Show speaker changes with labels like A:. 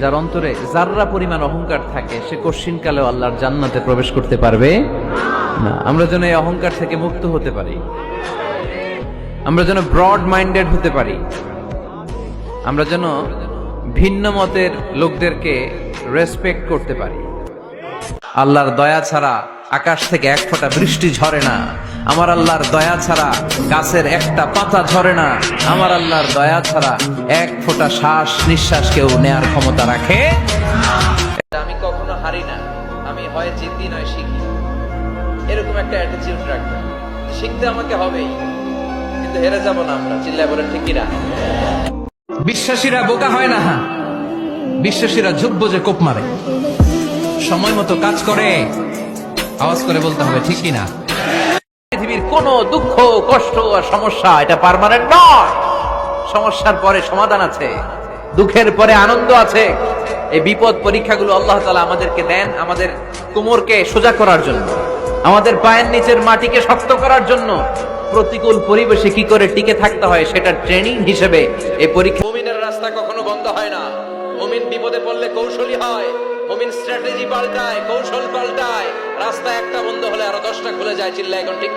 A: যার অন্তরে যাররা পরিমাণ অহংকার থাকে, সে কশিনকালেও আল্লাহর জান্নাতে প্রবেশ করতে পারবে? না। আমরা যেন এই অহংকার থেকে মুক্ত হতে পারি। আমরা যেন ব্রড মাইন্ডেড হতে পারি। আমরা যেন ভিন্ন মতের লোকদেরকে রেসপেক্ট করতে পারি। আল্লাহর দয়া ছাড়া আকাশ থেকে এক ফোঁটা বৃষ্টি ঝরে না। আমার আল্লাহর দয়া ছাড়া গাছের একটা পাতা ঝরে না। আমার আল্লাহর দয়া ছাড়া এক ফোঁটা শ্বাস নিঃশ্বাস কেউ নেয়ার ক্ষমতা রাখে আমি কখনো হারি না। আমি হয় জিতি নয় শিখি। এরকম একটা অ্যাটিটিউড রাখবেন শিখতে আমাকে হবেই। কিন্তু হেরে যাব না আমরা। চিল্লায় বলেন, ঠিক কিনা? বিশ্বাসীরা বোকা হয় না। বিশ্বাসীরা ঝুব্ব যে কোপ মারে। সময় মতো কাজ করে। আওয়াজ করে বলতে হবে ঠিক কিনা? পৃথিবীর কোন দুঃখ কষ্ট আর সমস্যা এটা পার্মানেন্ট নয়। সমস্যার পরে সমাধান আছে দুঃখের পরে আনন্দ আছে। এই বিপদ পরীক্ষাগুলো আল্লাহ তালা আমাদেরকে দেন আমাদের কোমরকে সোজা করার জন্য আমাদের পায়ের নিচের মাটিকে শক্ত করার জন্য। প্রতিকূল পরিবেশে কি করে টিকে থাকতে হয় সেটা ট্রেনিং হিসেবে এই পরীক্ষা মুমিনের রাস্তা কখনো বন্ধ হয় না। মুমিন বিপদে পড়লে কৌশলী হয়। মুমিন স্ট্র্যাটেজি পাল্টায়, কৌশল পাল্টায় রাস্তা একটা বন্ধ হলে আরও দশটা খুলে যায় চিল্লা এখন ঠিক